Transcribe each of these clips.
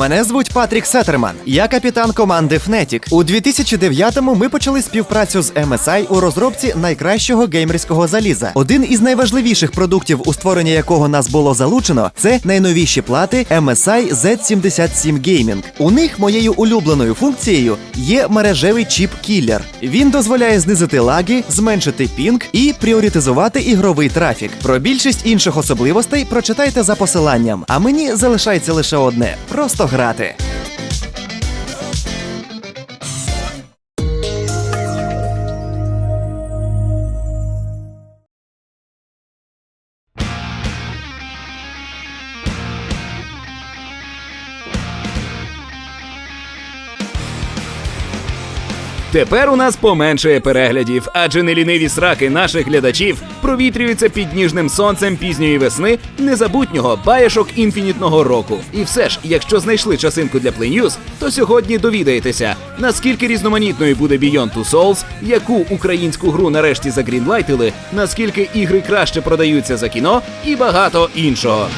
Мене звуть Патрік Сеттерман. Я капітан команди Fnatic. У 2009-му ми почали співпрацю з MSI у розробці найкращого геймерського заліза. Один із найважливіших продуктів, у створення якого нас було залучено, це найновіші плати MSI Z77 Gaming. У них моєю улюбленою функцією є мережевий чіп кілер. Він дозволяє знизити лаги, зменшити пінг і пріоритизувати ігровий трафік. Про більшість інших особливостей прочитайте за посиланням. А мені залишається лише одне просто грати. Тепер у нас поменшає переглядів, адже неліниві сраки наших глядачів провітрюються під ніжним сонцем пізньої весни незабутнього баєшок інфінітного року. І все ж, якщо знайшли часинку для News, то сьогодні довідаєтеся, наскільки різноманітною буде Beyond Two Souls, яку українську гру нарешті загрінлайтили, наскільки ігри краще продаються за кіно і багато іншого.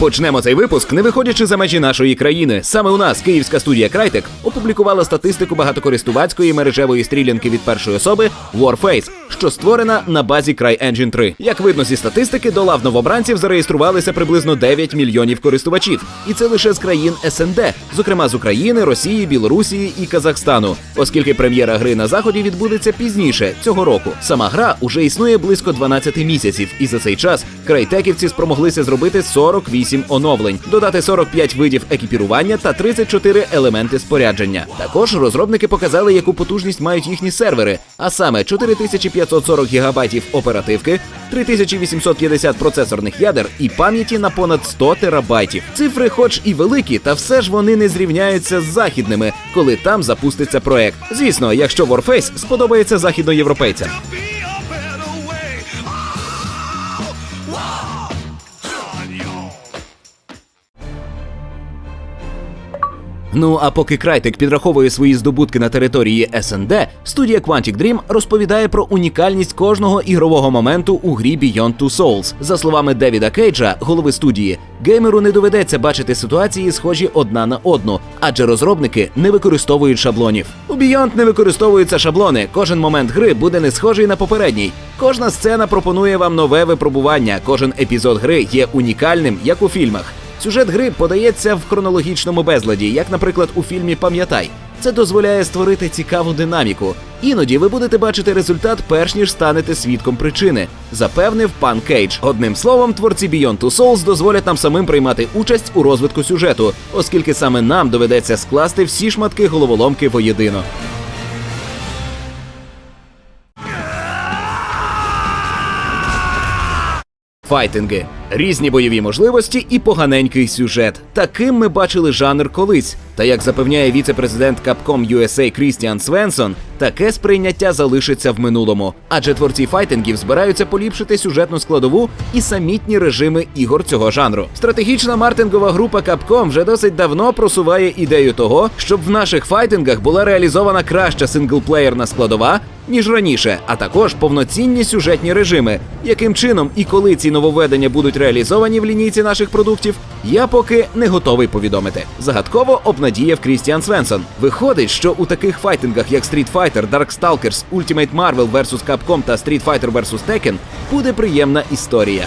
Почнемо цей випуск, не виходячи за межі нашої країни. Саме у нас київська студія Крайтек опублікувала статистику багатокористувацької мережевої стрілянки від першої особи Warface, що створена на базі CryEngine 3. Як видно зі статистики, до лав новобранців зареєструвалися приблизно 9 мільйонів користувачів, і це лише з країн СНД, зокрема з України, Росії, Білорусії і Казахстану, оскільки прем'єра гри на заході відбудеться пізніше цього року. Сама гра уже існує близько 12 місяців, і за цей час крайтеківці спромоглися зробити 48 оновлень, додати 45 видів екіпірування та 34 елементи спорядження. Також розробники показали, яку потужність мають їхні сервери, а саме 4540 гігабайтів оперативки, 3850 процесорних ядер і пам'яті на понад 100 терабайтів. Цифри, хоч і великі, та все ж вони не зрівняються з західними, коли там запуститься проект. Звісно, якщо Warface сподобається західноєвропейцям. Ну а поки Крайтек підраховує свої здобутки на території СНД, студія Quantic Dream розповідає про унікальність кожного ігрового моменту у грі Beyond Two Souls. За словами Девіда Кейджа, голови студії, геймеру не доведеться бачити ситуації, схожі одна на одну, адже розробники не використовують шаблонів. У Beyond не використовуються шаблони. Кожен момент гри буде не схожий на попередній. Кожна сцена пропонує вам нове випробування. Кожен епізод гри є унікальним, як у фільмах. Сюжет гри подається в хронологічному безладі, як, наприклад, у фільмі Пам'ятай. Це дозволяє створити цікаву динаміку. Іноді ви будете бачити результат, перш ніж станете свідком причини, запевнив пан Кейдж. Одним словом, творці Beyond Two Souls дозволять нам самим приймати участь у розвитку сюжету, оскільки саме нам доведеться скласти всі шматки головоломки воєдино. Файтинги, різні бойові можливості і поганенький сюжет. Таким ми бачили жанр колись. Та як запевняє віце-президент Capcom USA Крістіан Свенсон, таке сприйняття залишиться в минулому, адже творці файтингів збираються поліпшити сюжетну складову і самітні режими ігор цього жанру. Стратегічна мартингова група Capcom вже досить давно просуває ідею того, щоб в наших файтингах була реалізована краща синглплеєрна складова, ніж раніше, а також повноцінні сюжетні режими. Яким чином і коли ці нововведення будуть реалізовані в лінійці наших продуктів, я поки не готовий повідомити. Загадково обнадіяв Крістіан Свенсон. Виходить, що у таких файтингах, як Street Fighter, Darkstalkers, Ultimate Marvel vs. Capcom та Street Fighter vs. Tekken, буде приємна історія.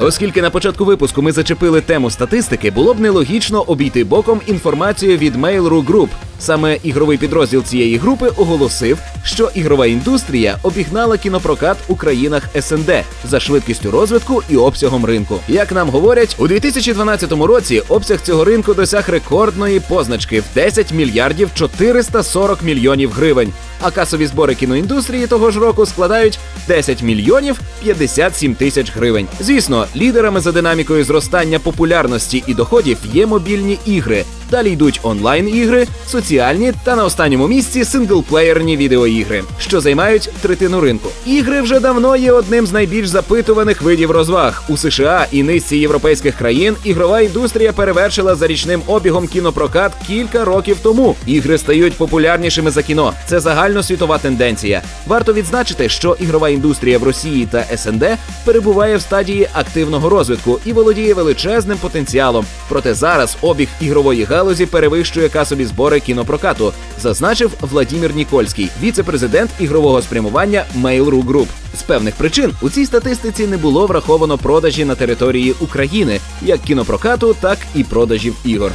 Оскільки на початку випуску ми зачепили тему статистики, було б нелогічно обійти боком інформацію від Mail.ru Group, Саме ігровий підрозділ цієї групи оголосив, що ігрова індустрія обігнала кінопрокат у країнах СНД за швидкістю розвитку і обсягом ринку. Як нам говорять, у 2012 році обсяг цього ринку досяг рекордної позначки в 10 мільярдів 440 мільйонів гривень. А касові збори кіноіндустрії того ж року складають 10 мільйонів 57 тисяч гривень. Звісно, лідерами за динамікою зростання популярності і доходів є мобільні ігри. Далі йдуть онлайн-ігри, соціальні та на останньому місці синглплеєрні відеоігри, що займають третину ринку. Ігри вже давно є одним з найбільш запитуваних видів розваг у США і низці європейських країн. Ігрова індустрія перевершила за річним обігом кінопрокат кілька років тому. Ігри стають популярнішими за кіно. Це загальносвітова тенденція. Варто відзначити, що ігрова індустрія в Росії та СНД перебуває в стадії активного розвитку і володіє величезним потенціалом. Проте зараз обіг ігрової галузі перевищує касові збори кінопрокату, зазначив Владімір Нікольський, віце-президент ігрового спрямування Mail.ru Group. З певних причин у цій статистиці не було враховано продажі на території України, як кінопрокату, так і продажів ігор.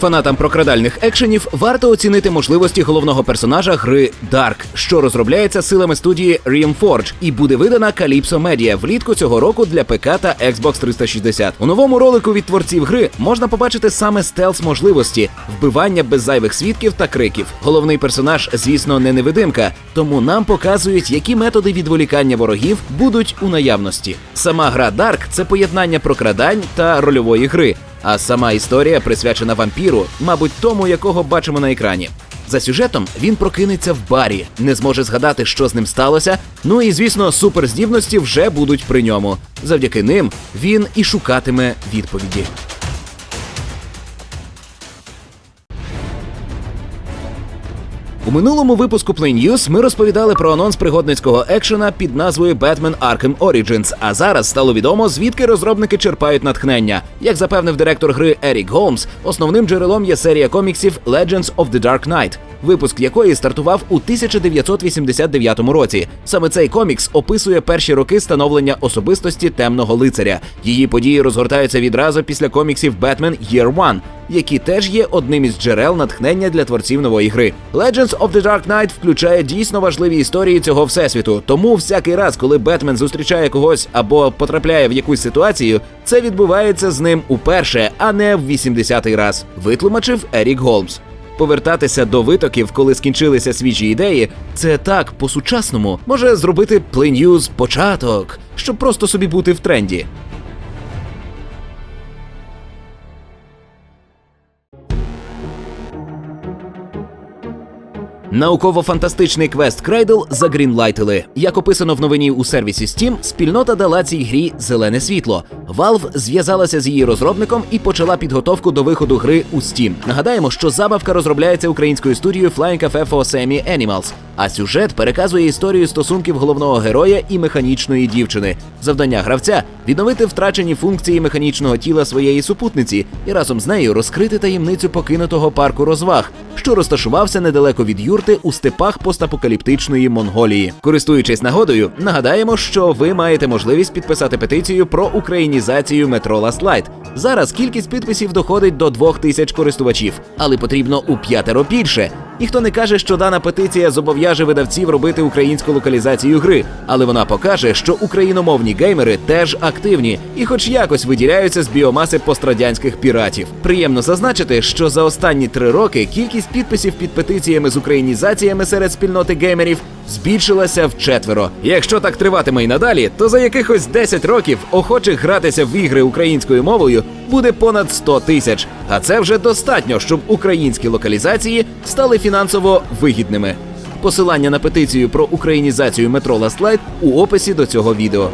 Фанатам прокрадальних екшенів варто оцінити можливості головного персонажа гри Dark, що розробляється силами студії Realmforge і буде видана Calypso Media влітку цього року для ПК та Xbox 360. У новому ролику від творців гри можна побачити саме стелс можливості, вбивання без зайвих свідків та криків. Головний персонаж, звісно, не невидимка, тому нам показують, які методи відволікання ворогів будуть у наявності. Сама гра Dark – це поєднання прокрадань та рольової гри. А сама історія присвячена вампіру, мабуть, тому, якого бачимо на екрані. За сюжетом він прокинеться в барі, не зможе згадати, що з ним сталося. Ну і звісно, суперздібності вже будуть при ньому. Завдяки ним він і шукатиме відповіді. У минулому випуску Play News ми розповідали про анонс пригодницького екшена під назвою Batman Arkham Origins. А зараз стало відомо, звідки розробники черпають натхнення. Як запевнив директор гри Ерік Голмс, основним джерелом є серія коміксів Legends of the Dark Knight, випуск якої стартував у 1989 році. Саме цей комікс описує перші роки становлення особистості темного лицаря. Її події розгортаються відразу після коміксів Batman Year One, які теж є одним із джерел натхнення для творців нової гри. Legends of the Dark Knight включає дійсно важливі історії цього всесвіту. Тому всякий раз, коли Бетмен зустрічає когось або потрапляє в якусь ситуацію, це відбувається з ним уперше, а не в 80-й раз. Витлумачив Ерік Голмс. Повертатися до витоків, коли скінчилися свіжі ідеї, це так по-сучасному може зробити News початок, щоб просто собі бути в тренді. Науково-фантастичний квест Крейдл загрінлайтили. Як описано в новині у сервісі Steam, спільнота дала цій грі зелене світло. Valve зв'язалася з її розробником і почала підготовку до виходу гри у Steam. Нагадаємо, що забавка розробляється українською студією Flying Cafe for Semi Animals, а сюжет переказує історію стосунків головного героя і механічної дівчини. Завдання гравця відновити втрачені функції механічного тіла своєї супутниці і разом з нею розкрити таємницю покинутого парку розваг, що розташувався недалеко від юрти у степах постапокаліптичної Монголії. Користуючись нагодою, нагадаємо, що ви маєте можливість підписати петицію про українізацію метро Light. Зараз кількість підписів доходить до двох тисяч користувачів, але потрібно у п'ятеро більше. Ніхто не каже, що дана петиція зобов'яже видавців робити українську локалізацію гри, але вона покаже, що україномовні геймери теж активні і, хоч якось, виділяються з біомаси пострадянських піратів. Приємно зазначити, що за останні три роки кількість підписів під петиціями з українізаціями серед спільноти геймерів збільшилася вчетверо. Якщо так триватиме і надалі, то за якихось 10 років охочих гратися в ігри українською мовою буде понад 100 тисяч. А це вже достатньо, щоб українські локалізації стали фінансово вигідними. Посилання на петицію про українізацію метро Light у описі до цього відео.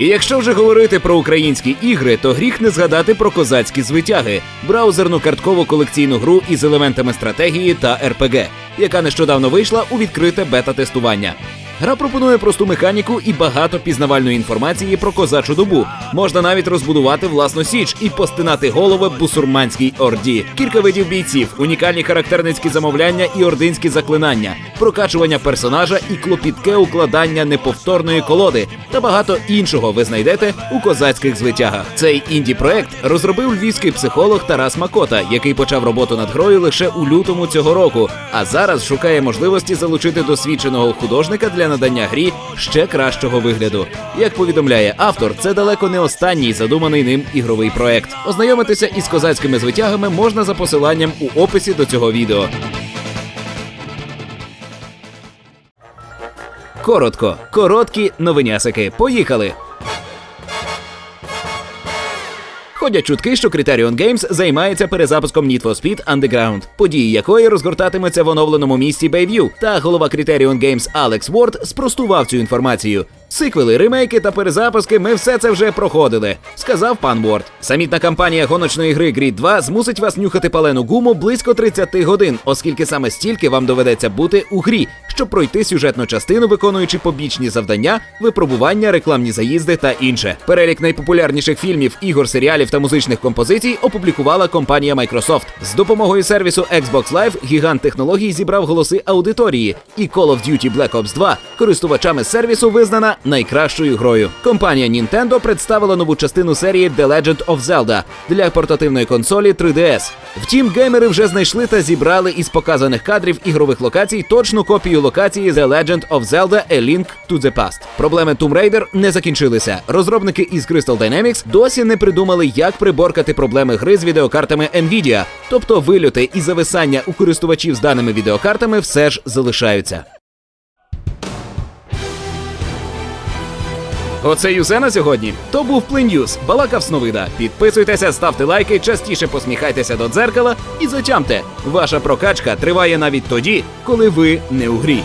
І якщо вже говорити про українські ігри, то гріх не згадати про козацькі звитяги браузерну карткову колекційну гру із елементами стратегії та РПГ, яка нещодавно вийшла у відкрите бета-тестування. Гра пропонує просту механіку і багато пізнавальної інформації про козачу добу. Можна навіть розбудувати власну січ і постинати голови бусурманській орді. Кілька видів бійців, унікальні характерницькі замовляння і ординські заклинання, прокачування персонажа і клопітке укладання неповторної колоди та багато іншого ви знайдете у козацьких звитягах. Цей інді проект розробив львівський психолог Тарас Макота, який почав роботу над грою лише у лютому цього року, а зараз шукає можливості залучити досвідченого художника для надання грі ще кращого вигляду. Як повідомляє автор, це далеко не останній задуманий ним ігровий проект. Ознайомитися із козацькими звитягами можна за посиланням у описі до цього відео. Коротко, короткі новинясики. Поїхали. Ходять чутки, що Criterion Games займається перезапуском Need for Speed Underground, події якої розгортатиметься в оновленому місті Bayview. Та голова Criterion Games Алекс Ворд спростував цю інформацію. Сиквели, ремейки та перезапуски ми все це вже проходили, сказав пан Уорд. Самітна кампанія гоночної гри Grid 2 змусить вас нюхати палену гуму близько 30 годин, оскільки саме стільки вам доведеться бути у грі, щоб пройти сюжетну частину, виконуючи побічні завдання, випробування, рекламні заїзди та інше. Перелік найпопулярніших фільмів, ігор, серіалів та музичних композицій опублікувала компанія Microsoft. З допомогою сервісу Xbox Live гігант технологій зібрав голоси аудиторії, і Call of Duty Black Ops 2 користувачами сервісу визнана найкращою грою. Компанія Nintendo представила нову частину серії The Legend of Zelda для портативної консолі 3DS. Втім, геймери вже знайшли та зібрали із показаних кадрів ігрових локацій точну копію локації The Legend of Zelda A Link to the Past. Проблеми Tomb Raider не закінчилися. Розробники із Crystal Dynamics досі не придумали, як приборкати проблеми гри з відеокартами Nvidia, тобто вильоти і зависання у користувачів з даними відеокартами все ж залишаються. Оце усе на сьогодні. То був Плин'юз, балакав Сновида. Підписуйтеся, ставте лайки, частіше посміхайтеся до дзеркала і затямте. Ваша прокачка триває навіть тоді, коли ви не у грі.